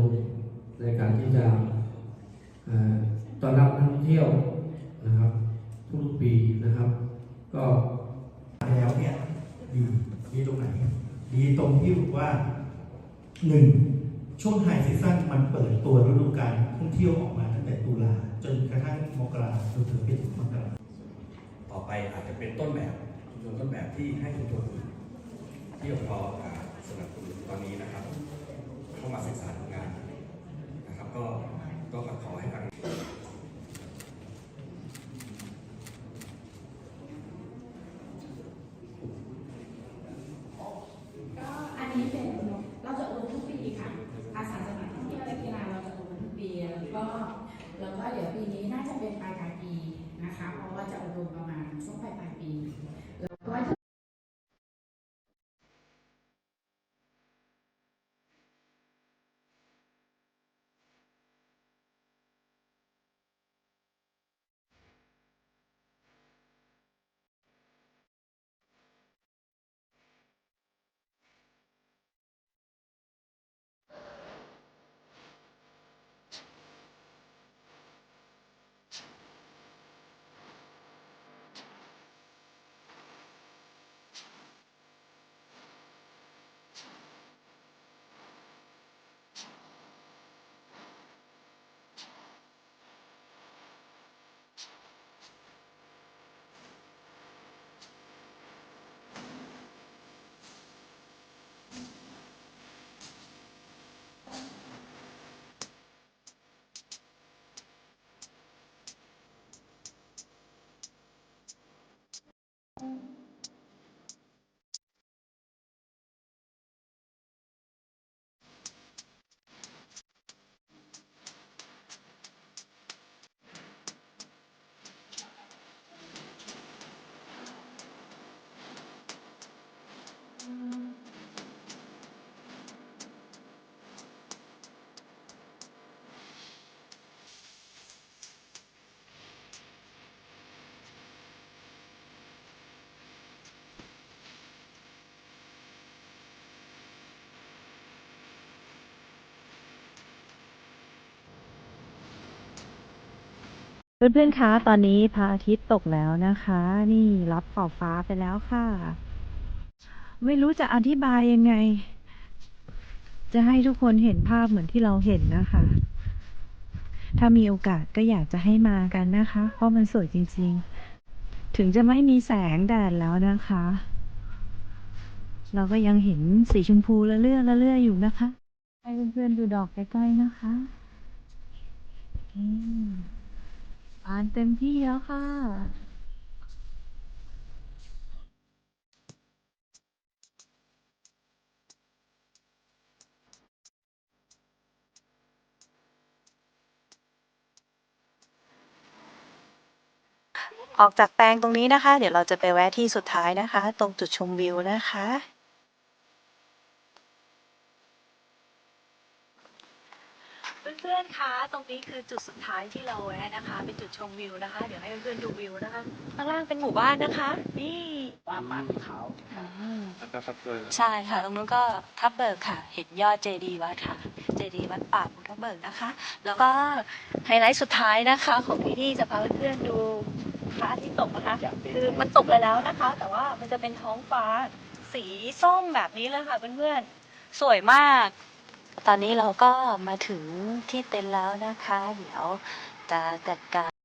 มในการที่จะต้อนรับนักท่องเที่ยวนะครับ ทุกปีนะครับ ก็แล้วเนี่ยดีดีตรงไหน ดีตรงที่บอกว่าหนึ่งช่วงไฮซีซั่นมันเปิดตัวฤดูกาลท่องเที่ยวออกมาตั้งแต่ตุลาจนกระทั่งมกราจนถึงเป็นมกราต่อไปอาจจะเป็นต้นแบบชุมชนต้นแบบที่ให้ชุมชนที่ยวพอสนับสนุนตอนนี้นะครับ เข้ามาศึกษา ก็ขอให้ทางก็อันนี้เป็นเราจะอบรมทุกปีค่ะ อาสาสมัครท่องเที่ยวและกีฬาเราจะอบรมทุกปีแล้วก็แล้วก็เดี๋ยวปีนี้น่าจะเป็นปลายปลายปีนะคะ เพราะว่าจะอบรมประมาณช่วงปลายปลายปี person เพื่อนๆ คะ ตอนนี้พระอาทิตย์ตกแล้วนะคะ นี่รับขอบฟ้าไปแล้วค่ะ ไม่รู้จะอธิบายยังไง จะให้ทุกคนเห็นภาพเหมือนที่เราเห็นนะคะ ถ้ามีโอกาสก็อยากจะให้มากันนะคะ เพราะมันสวยจริงๆ ถึงจะไม่มีแสงแดดแล้วนะคะ เราก็ยังเห็นสีชมพูละเลื่อละเลื่ออยู่นะคะ ให้เพื่อนๆ ดูดอกใกล้ๆนะคะอืม อ่านเต็มที่แล้วค่ะ ออกจากแปลงตรงนี้นะคะ เดี๋ยวเราจะไปแวะที่สุดท้ายนะคะ ตรงจุดชมวิวนะคะ เพื่อนๆ คะ ตรงนี้คือจุดสุดท้ายที่เราแวะนะคะ เป็นจุดชมวิวนะคะ เดี๋ยวให้เพื่อนๆ ดูวิวนะคะ ข้างล่างเป็นหมู่บ้านนะคะ นี่ว่ามันเขาอืมแล้วก็ซับเบอร์ใช่ค่ะ ตรงนู้นก็ทับเบิกค่ะ เห็นยอดเจดีย์วัดค่ะ เจดีย์วัดป่าภูทับเบิกนะคะ แล้วก็ไฮไลท์สุดท้ายนะคะ ของที่นี่จะพาเพื่อนๆ ดูพระอาทิตย์ตกนะคะ คือมันตกไปแล้วนะคะ แต่ว่ามันจะเป็นท้องฟ้าสีส้มแบบนี้เลยค่ะเพื่อนๆ สวยมาก ตอนนี้เราก็มาถึงที่เต็นท์แล้วนะคะ เดี๋ยวจะจัดการ